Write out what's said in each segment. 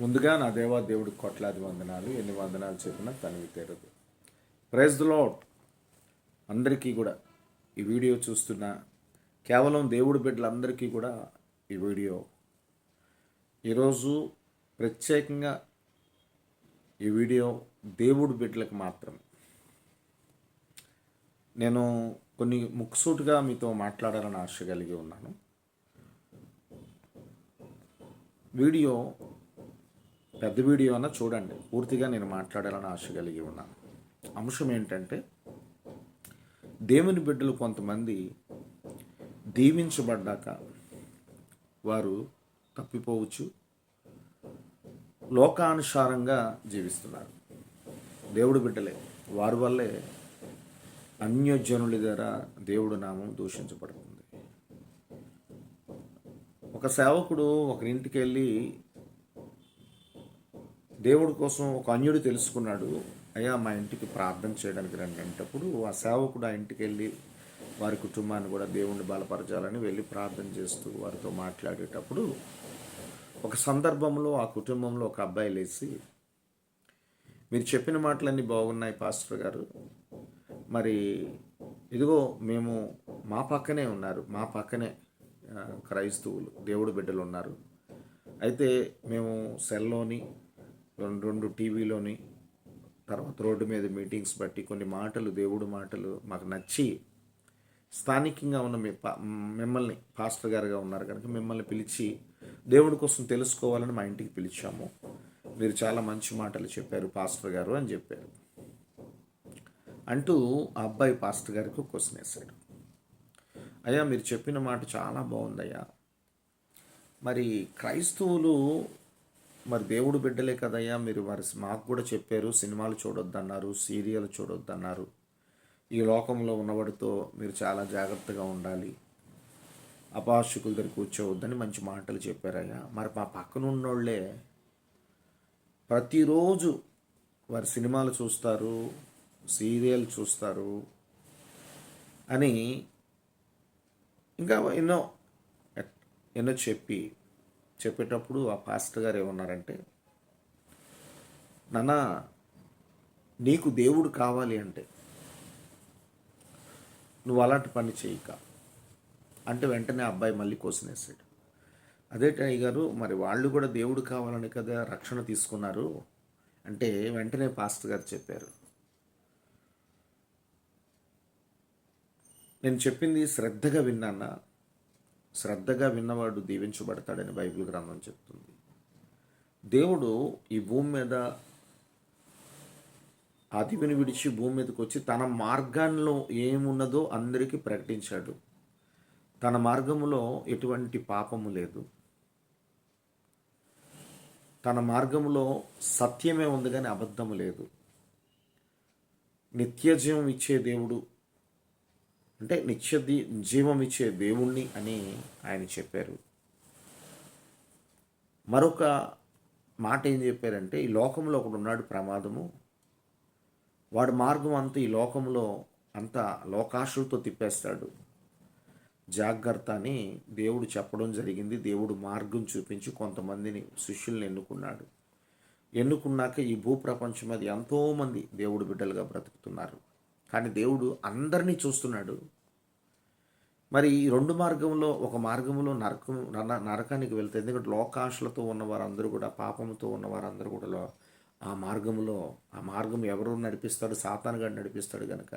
ముందుగా నా దేవా దేవుడికి కొట్లాది వందనాలు ఎన్ని వందనాలు చెప్పినా తనవి తెరదు. ప్రైజ్ లాడ్ అందరికీ కూడా ఈ వీడియో చూస్తున్న కేవలం దేవుడి బిడ్డలందరికీ కూడా ఈ వీడియో. ఈరోజు ప్రత్యేకంగా ఈ వీడియో దేవుడి బిడ్డలకు మాత్రం. నేను కొన్ని ముక్సూటుగా మీతో మాట్లాడాలని ఆశ కలిగి ఉన్నాను. వీడియో పెద్ద వీడియో అన్న చూడండి. పూర్తిగా నేను మాట్లాడాలని ఆశ కలిగి ఉన్నాను అంశం ఏంటంటే దేవుని బిడ్డలు కొంతమంది దీవించబడ్డాక వారు తప్పిపోవచ్చు. లోకానుసారంగా జీవిస్తున్నారు. దేవుడు బిడ్డలే వారి వల్లే అన్యజనుల ద్వారా దేవుడు నామం దూషించబడుతుంది. ఒక సేవకుడు ఒకరింటికి వెళ్ళి దేవుడి కోసం ఒక అన్యుడు తెలుసుకున్నాడు అయ్యా మా ఇంటికి ప్రార్థన చేయడానికి రండి అంటప్పుడు ఆ సేవకుడు ఆ ఇంటికి వెళ్ళి వారి కుటుంబాన్ని కూడా దేవుణ్ణి బలపరచాలని వెళ్ళి ప్రార్థన చేస్తూ వారితో మాట్లాడేటప్పుడు ఒక సందర్భంలో ఆ కుటుంబంలో ఒక అబ్బాయి లేచి మీరు చెప్పిన మాటలన్నీ బాగున్నాయి పాస్టర్ గారు. మరి ఇదిగో మేము మా పక్కనే ఉన్నారు మా పక్కనే క్రైస్తవులు దేవుడు బిడ్డలు ఉన్నారు. అయితే మేము సెల్లోని రెండు రెండు టీవీలోని తర్వాత రోడ్డు మీద మీటింగ్స్ బట్టి కొన్ని మాటలు దేవుడు మాటలు మాకు నచ్చి స్థానికంగా ఉన్న మీ పా మిమ్మల్ని పాస్టర్ గారుగా ఉన్నారు కనుక మిమ్మల్ని పిలిచి దేవుడి కోసం తెలుసుకోవాలని మా ఇంటికి పిలిచాము. మీరు చాలా మంచి మాటలు చెప్పారు పాస్టర్ గారు అని చెప్పారు. అంటూ ఆ అబ్బాయి పాస్టర్ గారికి క్వశ్చన్ వేశాడు. అయ్యా మీరు చెప్పిన మాట చాలా బాగుందయ్యా. మరి క్రైస్తవులు మరి దేవుడు బిడ్డలే కదయ్యా మీరు మరి మాకు కూడా చెప్పారు సినిమాలు చూడొద్దన్నారు సీరియల్ చూడొద్దన్నారు. ఈ లోకంలో ఉన్నవాడితో మీరు చాలా జాగ్రత్తగా ఉండాలి. అపాశకుల దగ్గర కూర్చోవద్దని మంచి మాటలు చెప్పారయ్యా. మరి మా పక్కన ఉన్నోళ్ళే ప్రతిరోజు వారి సినిమాలు చూస్తారు సీరియల్ చూస్తారు అని ఇంకా ఎన్నో ఎన్నో చెప్పి చెప్పేటప్పుడు ఆ పాస్టర్ గారు ఏమన్నారంటే నాన్న నీకు దేవుడు కావాలి అంటే నువ్వు అలాంటి పని చేయక. అంటే వెంటనే ఆ అబ్బాయి మళ్ళీ కోసినేసాడు. అదేటయ్య గారు మరి వాళ్ళు కూడా దేవుడు కావాలని కదా రక్షణ తీసుకున్నారు. అంటే వెంటనే పాస్టర్ గారు చెప్పారు నేను చెప్పింది శ్రద్ధగా విన్నానా? శ్రద్ధగా విన్నవాడు దీవించబడతాడని బైబిల్ గ్రంథం చెప్తుంది. దేవుడు ఈ భూమి మీద ఆదివిని విడిచి భూమి మీదకి వచ్చి తన మార్గంలో ఏమున్నదో అందరికీ ప్రకటించాడు. తన మార్గములో ఎటువంటి పాపము లేదు. తన మార్గములో సత్యమే ఉంది కానీ అబద్ధము లేదు. నిత్యజీవం ఇచ్చే దేవుడు అంటే నిత్య దీ- జీవం ఇచ్చే దేవుణ్ణి అని ఆయన చెప్పారు. మరొక మాట ఏం చెప్పారంటే ఈ లోకంలో ఒకడు ఉన్నాడు ప్రమాదము. వాడు మార్గం అంతా ఈ లోకంలో అంతా లోకాశులతో తిప్పేస్తాడు. జాగ్రత్త అని దేవుడు చెప్పడం జరిగింది. దేవుడు మార్గం చూపించి కొంతమందిని శిష్యుల్ని ఎన్నుకున్నాడు. ఎన్నుకున్నాక ఈ భూప్రపంచం అది ఎంతోమంది దేవుడు బిడ్డలుగా బ్రతుకుతున్నారు. కానీ దేవుడు అందరినీ చూస్తున్నాడు. మరి ఈ రెండు మార్గంలో ఒక మార్గంలో నరకం నరకానికి వెళ్తే ఎందుకంటే లోకాశలతో ఉన్న వారందరూ కూడా పాపంతో ఉన్న వారందరూ కూడా ఆ మార్గంలో ఆ మార్గం ఎవరు నడిపిస్తాడు? సాతానుగా నడిపిస్తాడు కనుక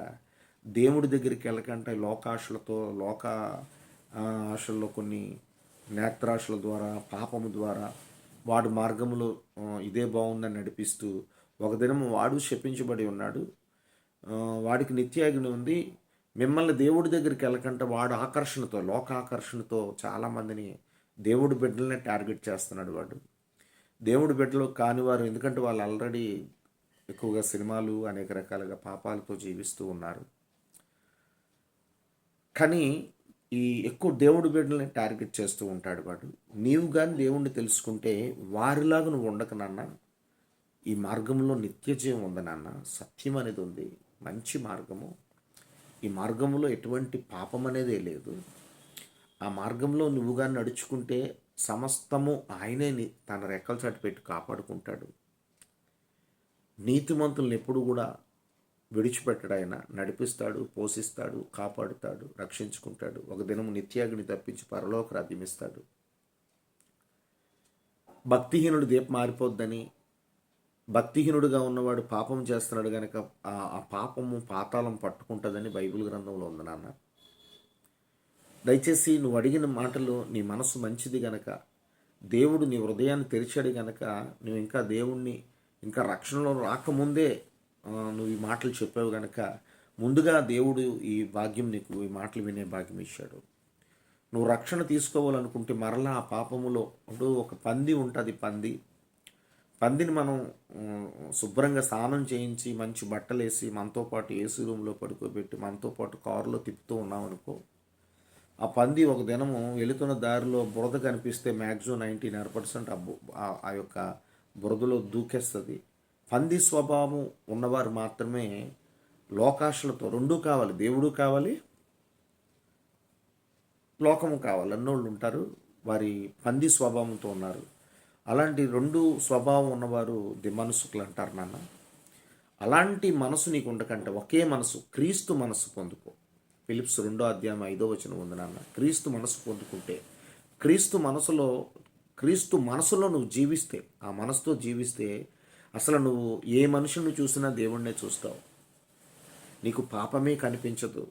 దేవుడి దగ్గరికి వెళ్ళకంటే లోకాశలతో లోక ఆశల్లో కొన్ని నేత్రాశల ద్వారా పాపము ద్వారా వాడు మార్గంలో ఇదే బాగుందని నడిపిస్తూ ఒక దినం వాడు శపించబడి ఉన్నాడు. వాడికి నిత్యాగ్ని ఉంది. మిమ్మల్ని దేవుడి దగ్గరికి వెళ్ళకంటే వాడు ఆకర్షణతో లోక ఆకర్షణతో చాలామందిని దేవుడి బిడ్డలనే టార్గెట్ చేస్తున్నాడు వాడు. దేవుడి బిడ్డలు కాని వారు ఎందుకంటే వాళ్ళు ఆల్రెడీ ఎక్కువగా సినిమాలు అనేక రకాలుగా పాపాలతో జీవిస్తూ ఉన్నారు. కానీ ఈ ఎక్కువ దేవుడి బిడ్డలని టార్గెట్ చేస్తూ ఉంటాడు వాడు. నీవు కానీ దేవుణ్ణి తెలుసుకుంటే వారిలాగా నువ్వు ఉండక నాన్న. ఈ మార్గంలో నిత్య ఉంది నాన్న. సత్యం అనేది ఉంది. మంచి మార్గము. ఈ మార్గంలో ఎటువంటి పాపం అనేదే లేదు. ఆ మార్గంలో నువ్వుగా నడుచుకుంటే సమస్తము ఆయనే తన రెక్కల చాటు పెట్టి కాపాడుకుంటాడు. నీతిమంతులను ఎప్పుడు కూడా విడిచిపెట్టడు ఆయన నడిపిస్తాడు పోషిస్తాడు కాపాడుతాడు రక్షించుకుంటాడు. ఒక దినము నిత్యాగ్ని తప్పించి పరలోక రాజ్యమిస్తాడు భక్తిహీనుడు దీపం మారిపోద్దని భక్తిహీనుడుగా ఉన్నవాడు పాపం చేస్తున్నాడు కనుక ఆ ఆ పాపము పాతాళం పట్టుకుంటుందని బైబిల్ గ్రంథంలో ఉంది నాన్న. దయచేసి నువ్వు అడిగిన మాటలు నీ మనసు మంచిది గనక దేవుడు నీ హృదయాన్ని తెరిచాడు గనక నువ్వు ఇంకా దేవుణ్ణి ఇంకా రక్షణలో రాకముందే నువ్వు ఈ మాటలు చెప్పావు గనక ముందుగా దేవుడు ఈ భాగ్యం నీకు ఈ మాటలు వినే భాగ్యం ఇచ్చాడు. నువ్వు రక్షణ తీసుకోవాలనుకుంటే మరలా ఆ పాపములో ఇప్పుడు ఒక పంది ఉంటుంది పంది పందిని మనం శుభ్రంగా స్నానం చేయించి మంచి బట్టలు వేసి మనతో పాటు ఏసీ రూమ్లో పడుకోబెట్టి మనతో పాటు కారులో తిప్పుతూ ఉన్నామనుకో ఆ పంది ఒక దినము వెళుతున్న దారిలో బురద కనిపిస్తే మ్యాక్సిమం నైంటీ నైన్ పర్సెంట్ ఆ ఆ యొక్క బురదలో దూకేస్తుంది. పంది స్వభావం ఉన్నవారు మాత్రమే లోకాశలతో రెండూ కావాలి. దేవుడు కావాలి లోకము కావాలి. అన్నోళ్ళు ఉంటారు వారి పంది స్వభావంతో ఉన్నారు. అలాంటి రెండు స్వభావం ఉన్నవారు దిమనసుకులు అంటారు నాన్న. అలాంటి మనసు నీకు ఉండకంటే ఒకే మనసు క్రీస్తు మనసు పొందుకో. ఫిలిప్స్ రెండో అధ్యాయం ఐదో వచనం ఉంది నాన్న. క్రీస్తు మనసు పొందుకుంటే క్రీస్తు మనసులో క్రీస్తు మనసులో నువ్వు జీవిస్తే ఆ మనసుతో జీవిస్తే అసలు నువ్వు ఏ మనుషుని చూసినా దేవుణ్ణే చూస్తావు. నీకు పాపమే కనిపించదు.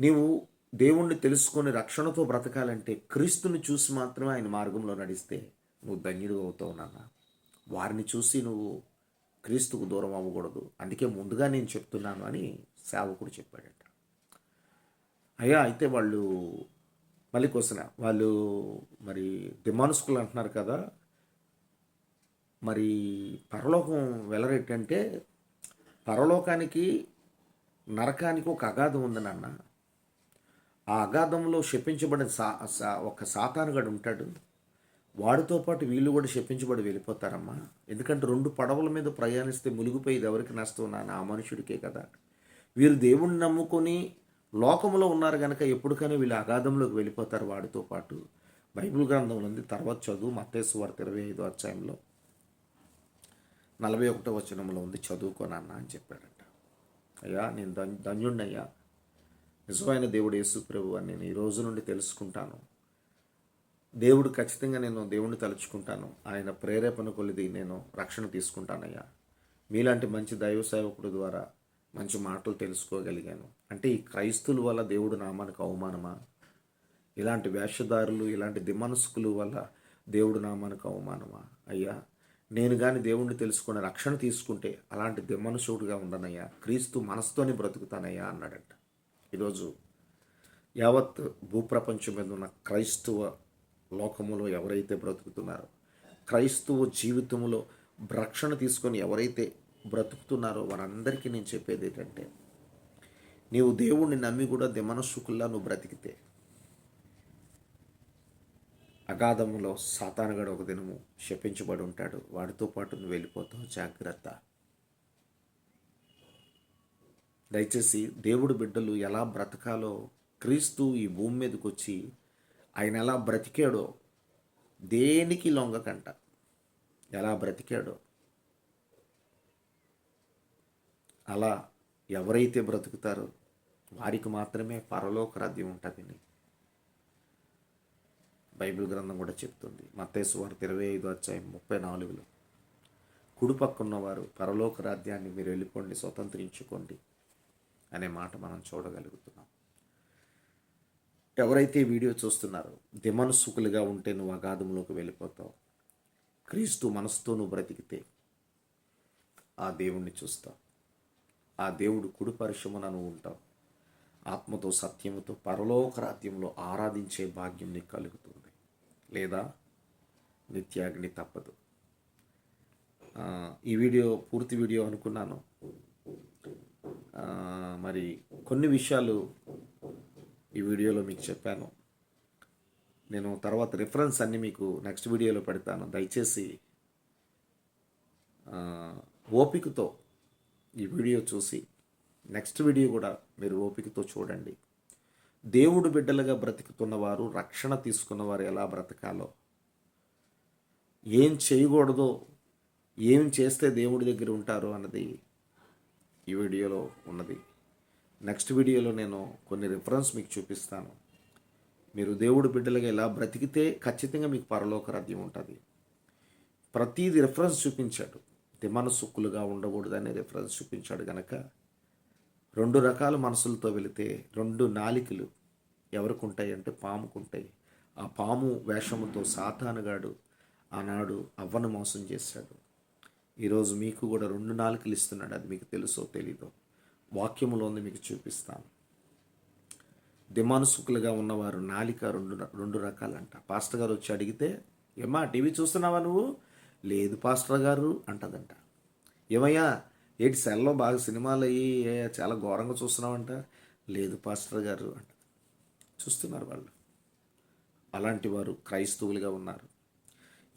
నీవు దేవుణ్ణి తెలుసుకొని రక్షణతో బ్రతకాలంటే క్రీస్తుని చూసి మాత్రమే ఆయన మార్గంలో నడిస్తే నువ్వు ధన్యుడు అవుతావు నాన్న. వారిని చూసి నువ్వు క్రీస్తుకు దూరం అవ్వకూడదు. అందుకే ముందుగా నేను చెప్తున్నాను అని సేవకుడు చెప్పాడట. అయ్యా అయితే వాళ్ళు మళ్ళీ క్వశ్చన్ వాళ్ళు మరి దిమానుసుకులు అంటున్నారు కదా మరి పరలోకం వెలరేటంటే పరలోకానికి నరకానికి ఒక అగాధం ఉంది నాన్న. ఆ అగాధంలో శపించబడిన సా సా- ఒక సాతానుగాడు ఉంటాడు. వాడితో పాటు వీళ్ళు కూడా శపించబడి వెళ్ళిపోతారమ్మా. ఎందుకంటే రెండు పడవల మీద ప్రయాణిస్తే మునిగిపోయేది ఎవరికి నష్టం? నాన్న ఆ మనుషుడికే కదా. వీరు దేవుణ్ణి నమ్ముకొని లోకంలో ఉన్నారు కనుక ఎప్పటికైనా వీళ్ళు అగాధంలోకి వెళ్ళిపోతారు వాడితో పాటు. బైబిల్ గ్రంథంలో ఉంది. తర్వాత చదువు మత్తేసు ఇరవై ఐదో అధ్యాయంలో. నలభై ఒకటో వచనంలో ఉంది. చదువుకోనన్నా అని చెప్పాడట. అయ్యా నేను ధన్ ధన్యుణ్ణయ్యా నిజమైన దేవుడు యేసుప్రభు అని నేను ఈ రోజు నుండి తెలుసుకుంటాను. దేవుడు ఖచ్చితంగా నేను దేవుణ్ణి తలుచుకుంటాను. ఆయన ప్రేరేపణ కొలిది నేను రక్షణ తీసుకుంటానయ్యా. మీలాంటి మంచి దైవ సేవకుడు ద్వారా మంచి మాటలు తెలుసుకోగలిగాను. అంటే ఈ క్రైస్తుల వల్ల దేవుడు నామానికి అవమానమా? ఇలాంటి వేషధారులు ఇలాంటి దిమనస్కులు వల్ల దేవుడు నామానికి అవమానమా? అయ్యా నేను కానీ దేవుణ్ణి తెలుసుకుని రక్షణ తీసుకుంటే అలాంటి దిమనుషుడుగా ఉండనయ్యా. క్రీస్తు మనసుతోనే బ్రతుకుతానయ్యా అన్నాడట. ఈరోజు యావత్ భూప్రపంచం మీద ఉన్న క్రైస్తవ లోకములో ఎవరైతే బ్రతుకుతున్నారో క్రైస్తవ జీవితంలో రక్షణ తీసుకొని ఎవరైతే బ్రతుకుతున్నారో వారందరికీ నేను చెప్పేది ఏంటంటే నీవు దేవుణ్ణి నమ్మి కూడా దిమనసుకుల్లా నువ్వు బ్రతికితే అగాధములో సాతానగాడు ఒక దినము శపించబడి ఉంటాడు. వాడితో పాటు నువ్వు వెళ్ళిపోతావు. జాగ్రత్త. దయచేసి దేవుడు బిడ్డలు ఎలా బ్రతకాలో క్రీస్తు ఈ భూమి మీదకి వచ్చి ఆయన ఎలా బ్రతికాడో దేనికి లొంగకంట. ఎలా బ్రతికాడో. అలా ఎవరైతే బ్రతుకుతారో వారికి మాత్రమే పరలోక రాజ్యం ఉంటుందని బైబిల్ గ్రంథం కూడా చెప్తుంది. మత్తేసు వారు ఇరవై ఐదు అధ్యాయం ముప్పై నాలుగులో కుడిపక్కున్నవారు పరలోక రాజ్యాన్ని మీరు వెళ్ళిపోండి స్వతంత్రించుకోండి. అనే మాట మనం చూడగలుగుతున్నాం. ఎవరైతే వీడియో చూస్తున్నారో దిమనసుకులుగా ఉంటే నువ్వు అగాధంలోకి వెళ్ళిపోతావు. క్రీస్తు మనసుతో నువ్వు బ్రతికితే ఆ దేవుణ్ణి చూస్తావు. ఆ దేవుడు కుడి పరిశ్రమన నువ్వు ఉంటావు. ఆత్మతో సత్యముతో పరలోక రాజ్యంలో ఆరాధించే భాగ్యం నీకు కలుగుతుంది. లేదా నిత్యాగ్ని తప్పదు. ఈ వీడియో పూర్తి వీడియో అనుకున్నాను. మరి కొన్ని విషయాలు ఈ వీడియోలో మీకు చెప్పాను. నేను తర్వాత రిఫరెన్స్ అన్ని మీకు నెక్స్ట్ వీడియోలో పెడతాను. దయచేసి ఓపికతో ఈ వీడియో చూసి నెక్స్ట్ వీడియో కూడా మీరు ఓపికతో చూడండి. దేవుడు బిడ్డలుగా బ్రతుకుతున్నవారు రక్షణ తీసుకున్నవారు ఎలా బ్రతకాలో? ఏం చేయకూడదో ఏం చేస్తే దేవుడి దగ్గర ఉంటారో అన్నది ఈ వీడియోలో ఉన్నది. నెక్స్ట్ వీడియోలో నేను కొన్ని రిఫరెన్స్ మీకు చూపిస్తాను. మీరు దేవుడు బిడ్డలుగా ఎలా బ్రతికితే ఖచ్చితంగా మీకు పరలోక రాజ్యం ఉంటుంది. ప్రతీది రిఫరెన్స్ చూపించాడు. దిమనసుక్కులుగా ఉండకూడదనే రిఫరెన్స్ చూపించాడు కనుక రెండు రకాల మనసులతో వెళితే రెండు నాలికలు ఎవరికి ఉంటాయి అంటే పాముకు ఉంటాయి ఆ పాము వేషముతో సాతానుగాడు ఆనాడు అవ్వను మోసం చేశాడు. ఈరోజు మీకు కూడా రెండు నాలుకలు ఇస్తున్నాడు అది మీకు తెలుసో తెలీదో. వాక్యములో ఉంది మీకు చూపిస్తాను. దిమానుసుకులుగా ఉన్నవారు నాలిక రెండు రెండు రకాలంట. పాస్టర్ గారు వచ్చి అడిగితే ఏమా టీవీ చూస్తున్నావా నువ్వు? లేదు పాస్టర్ గారు అంటదంట. ఏమయ్యా ఏంటి సెల్లో బాగా సినిమాలు అయ్యి చాలా ఘోరంగా చూస్తున్నావంట? లేదు పాస్టర్ గారు అంట. చూస్తున్నారు వాళ్ళు. అలాంటి వారు క్రైస్తవులుగా ఉన్నారు.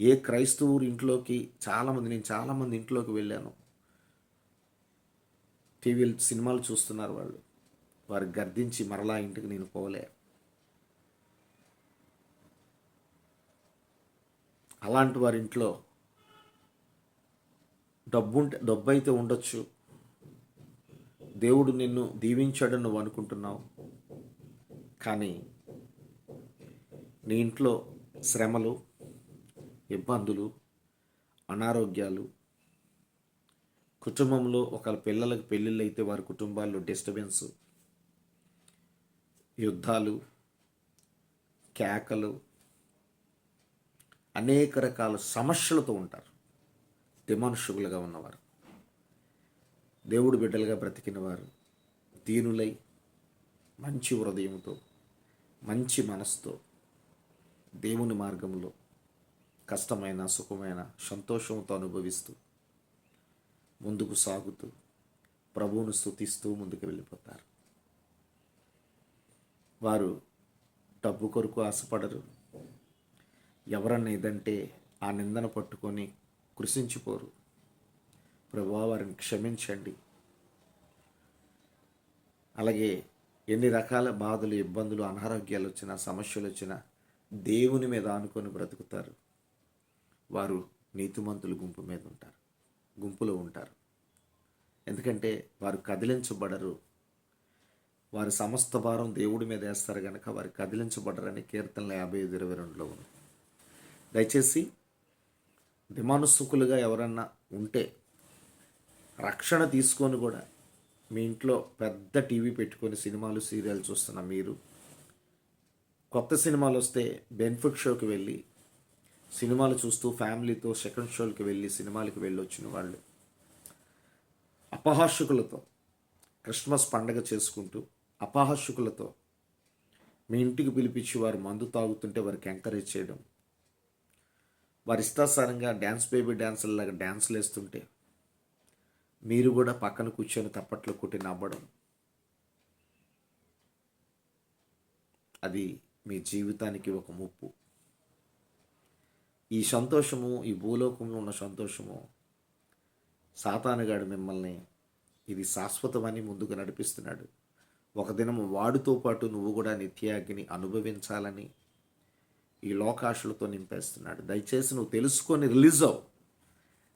ఏ క్రైస్తవుడి ఇంట్లోకి చాలామంది నేను చాలామంది ఇంట్లోకి వెళ్ళాను. టీవీలు సినిమాలు చూస్తున్నారు వాళ్ళు. వారు గర్దించి మరలా ఇంటికి నేను పోలే. అలాంటి వారి ఇంట్లో డబ్బు ఉంటే డబ్బు అయితే ఉండొచ్చు. దేవుడు నిన్ను దీవించాడని నువ్వు అనుకుంటున్నావు. కానీ నీ ఇంట్లో శ్రమలు ఇబ్బందులు అనారోగ్యాలు. కుటుంబంలో ఒక పిల్లలకు పెళ్ళిళ్ళు అయితే వారి కుటుంబాల్లో డిస్టర్బెన్స్ యుద్ధాలు కేకలు అనేక రకాల సమస్యలతో ఉంటారు. దిమనుషులుగా ఉన్నవారు. దేవుడు బిడ్డలుగా బ్రతికిన వారు దీనులై మంచి హృదయంతో మంచి మనసుతో దేవుని మార్గంలో కష్టమైన సుఖమైన సంతోషంతో అనుభవిస్తూ ముందుకు సాగుతూ ప్రభువును స్థుతిస్తూ ముందుకు వెళ్ళిపోతారు. వారు డబ్బు కొరకు ఆశపడరు. ఎవరన్నా ఏదంటే ఆ నిందన పట్టుకొని కృషించిపోరు ప్రభా వారిని క్షమించండి. అలాగే ఎన్ని రకాల బాధలు ఇబ్బందులు అనారోగ్యాలు వచ్చినా సమస్యలు వచ్చినా దేవుని మీద ఆనుకొని బ్రతుకుతారు. వారు నీతిమంతుల గుంపు మీద ఉంటారు గుంపులో ఉంటారు. ఎందుకంటే వారు కదిలించబడరు. వారు సమస్త భారం దేవుడి మీద వేస్తారు కనుక వారు కదిలించబడరని కీర్తనల యాభై ఐదు ఇరవై రెండులో ఉంది. దయచేసి దిమానుసుకులుగా ఎవరన్నా ఉంటే రక్షణ తీసుకొని కూడా మీ ఇంట్లో పెద్ద టీవీ పెట్టుకొని సినిమాలు సీరియల్ చూస్తున్న మీరు కొత్త సినిమాలు వస్తే బెనిఫిట్ షోకి వెళ్ళి సినిమాలు చూస్తూ ఫ్యామిలీతో సెకండ్ షోలకి వెళ్ళి సినిమాలకు వెళ్ళొచ్చిన వాళ్ళు. అపహాస్యకులతో క్రిస్మస్ పండగ చేసుకుంటూ అపహాస్యకులతో మీ ఇంటికి పిలిపించి వారు మందు తాగుతుంటే వారికి ఎంకరేజ్ చేయడం. వారి ఇష్టాసారంగా డ్యాన్స్ బేబీ డ్యాన్సుల్లాగా డ్యాన్సులు వేస్తుంటే మీరు కూడా పక్కన కూర్చొని తప్పట్లు కొట్టి నవ్వడం. అది మీ జీవితానికి ఒక ముప్పు. ఈ సంతోషము ఈ భూలోకంలో ఉన్న సంతోషము సాతానుగాడు మిమ్మల్ని ఇది శాశ్వతమని ముందుకు నడిపిస్తున్నాడు. ఒక దినం వాడితో పాటు నువ్వు కూడా నిత్యాగ్ని అనుభవించాలని ఈ లోకాశలతో నింపేస్తున్నాడు. దయచేసి నువ్వు తెలుసుకొని రిలీజ్ అవు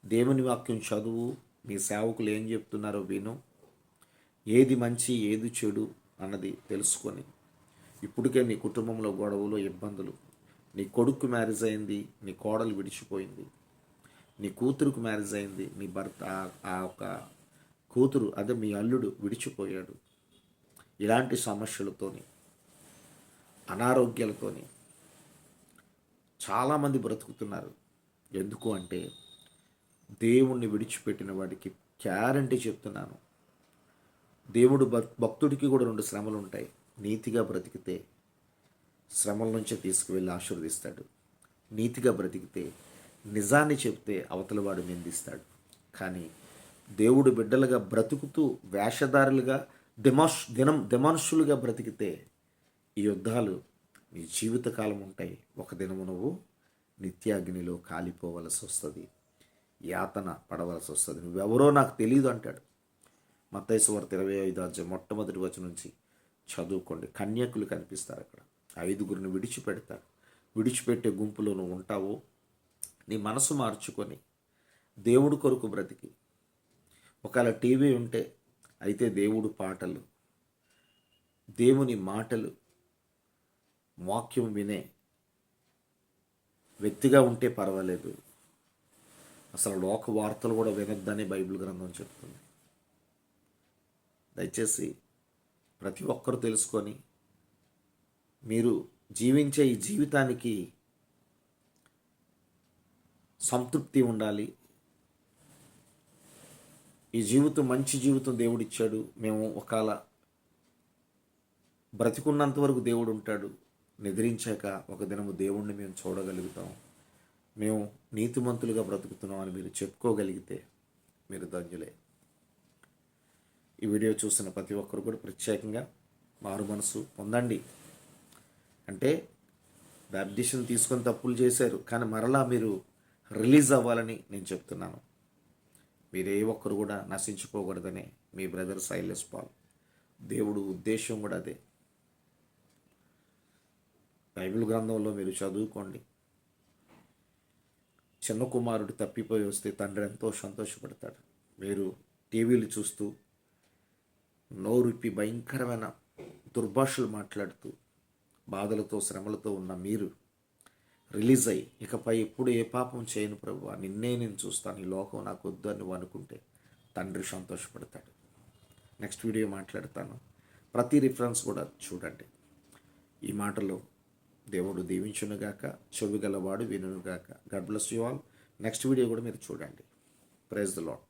దేవుని వాక్యం చదువు. మీ సేవకులు ఏం చెప్తున్నారో విను. ఏది మంచి ఏది చెడు అన్నది తెలుసుకొని ఇప్పటికే నీ కుటుంబంలో గొడవలు ఇబ్బందులు నీ కొడుకు మ్యారేజ్ అయింది నీ కోడలు విడిచిపోయింది నీ కూతురుకు మ్యారేజ్ అయింది నీ భర్త ఆ- ఒక కూతురు అదే మీ అల్లుడు విడిచిపోయాడు. ఇలాంటి సమస్యలతోని అనారోగ్యాలతోని చాలామంది బ్రతుకుతున్నారు. ఎందుకు అంటే దేవుణ్ణి విడిచిపెట్టిన వాడికి గ్యారంటీ చెప్తున్నాను. దేవుడు భక్- భక్తుడికి కూడా రెండు శ్రమలు ఉంటాయి నీతిగా బ్రతికితే శ్రమల నుంచి తీసుకువెళ్ళి ఆశీర్వదిస్తాడు. నీతిగా బ్రతికితే నిజాన్ని చెప్తే అవతలవాడు నిందిస్తాడు. కానీ దేవుడు బిడ్డలుగా బ్రతుకుతూ వేషధారులుగా దిమాష్ దినం దిమానుషులుగా బ్రతికితే ఈ యుద్ధాలు నీ జీవితకాలం ఉంటాయి. ఒక దినము నువ్వు నిత్యాగ్నిలో కాలిపోవలసి వస్తుంది. యాతన పడవలసి వస్తుంది. నువ్వెవరో నాకు తెలియదు అంటాడు. మత్తైసు వార్త ఇరవై ఐదు అధ్యాయం మొట్టమొదటి వచ్చి నుంచి చదువుకోండి. కన్యకులు కనిపిస్తారు అక్కడ. ఐదుగురిని విడిచిపెడతా విడిచిపెట్టే గుంపులో నువ్వు ఉంటావు నీ మనసు మార్చుకొని దేవుడు కొరకు బ్రతికి. ఒకవేళ టీవీ ఉంటే అయితే దేవుడు పాటలు దేవుని మాటలు వాక్యం వినే వ్యక్తిగా ఉంటే పర్వాలేదు. అసలు లోక వార్తలు కూడా వినొద్దని బైబిల్ గ్రంథం చెప్తుంది. దయచేసి ప్రతి ఒక్కరూ తెలుసుకొని మీరు జీవించే ఈ జీవితానికి సంతృప్తి ఉండాలి. ఈ జీవితం మంచి జీవితం దేవుడిచ్చాడు. మేము ఒకవేళ బ్రతికున్నంత వరకు దేవుడు ఉంటాడు. నిద్రించాక ఒక దినము దేవుణ్ణి మేము చూడగలుగుతాం. మేము నీతిమంతులుగా బ్రతుకుతున్నాం అని మీరు చెప్పుకోగలిగితే మీరు ధన్యులే. ఈ వీడియో చూసిన ప్రతి ఒక్కరు కూడా ప్రత్యేకంగా మారు మనసు పొందండి. అంటే బ్యాప్టిషన్ తీసుకొని తప్పులు చేశారు కానీ మరలా మీరు రిలీజ్ అవ్వాలని నేను చెప్తున్నాను. మీరు ఏ ఒక్కరు కూడా నశించుకోకూడదని మీ బ్రదర్ సైలెస్ పాల్. దేవుడు ఉద్దేశం కూడా అదే. బైబిల్ గ్రంథంలో మీరు చదువుకోండి. చిన్న కుమారుడు తప్పిపోయి వస్తే తండ్రి ఎంతో సంతోషపడతాడు. మీరు టీవీలు చూస్తూ నోరుప్పి భయంకరమైన దుర్భాషలు మాట్లాడుతూ బాధలతో శ్రమలతో ఉన్న మీరు రిలీజ్ అయ్యి ఇకపై ఎప్పుడు ఏ పాపం చేయను ప్రభు నిన్నే నేను చూస్తాను ఈ లోకం నాకు వద్దు అని నువ్వు అనుకుంటే తండ్రి సంతోషపడతాడు. నెక్స్ట్ వీడియో మాట్లాడతాను. ప్రతి రిఫరెన్స్ కూడా చూడండి. ఈ మాటలు దేవుడు దీవించునుగాక చెవి గలవాడు వినుగాక God bless you all next video కూడా మీరు చూడండి. Praise the lord